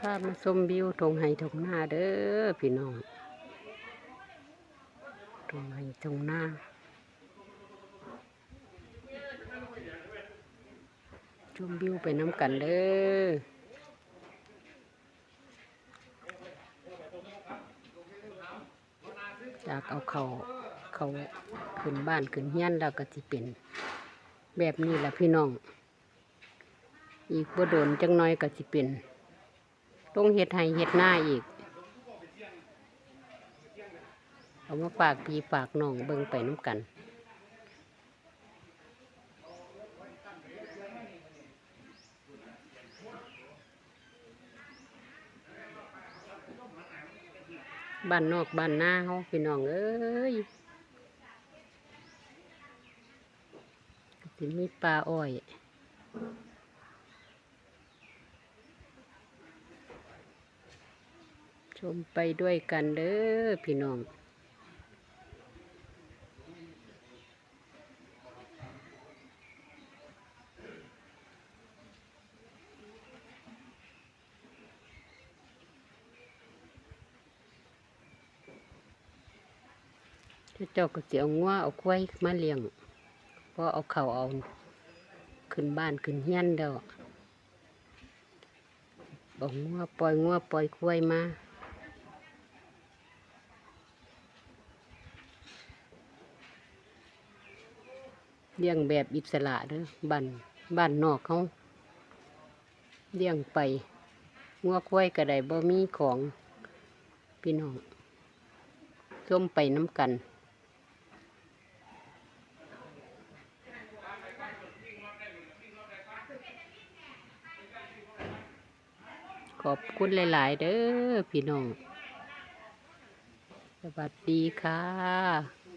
พามาชมวิวทงไห้ทงหน้าเด้อพี่น้องทงไห้ทงหน้า ชมวิวไปน้ำกันเด้อจากเอาเขาเขาขึ้นบ้านขึ้นเฮียนแล้วก็สิเป็น แบบนี้แหละพี่น้อง อีกบ่โดนจังน้อยก็สิเป็น ต้องเฮ็ดให้เฮ็ดหน้าอีก เอามาฝากพี่ฝากน้องเบิ่งไปน้ำกันบ้านนอกบ้านหน้าเฮาพี่น้องเอ้ยสิมีปลาอ้อย ชมไปด้วยกันเด้อพี่น้องเจ้าก็สิเอางัวเอาควายมาเลี้ยงเพราะเอาเขาวเอา ขึ้นบ้านขึ้นเฮียนเด้อบอกงัวปล่อยงัวปล่อยควายมา เลี้ยงแบบอิสระเด้อบ้านบ้านนอกเขาเลี้ยงไปงัวควายก็ได้บ่มีของพี่น้องส้มไปน้ำกันขอบคุณหลาย ๆ เด้อพี่น้อง สวัสดีค่ะ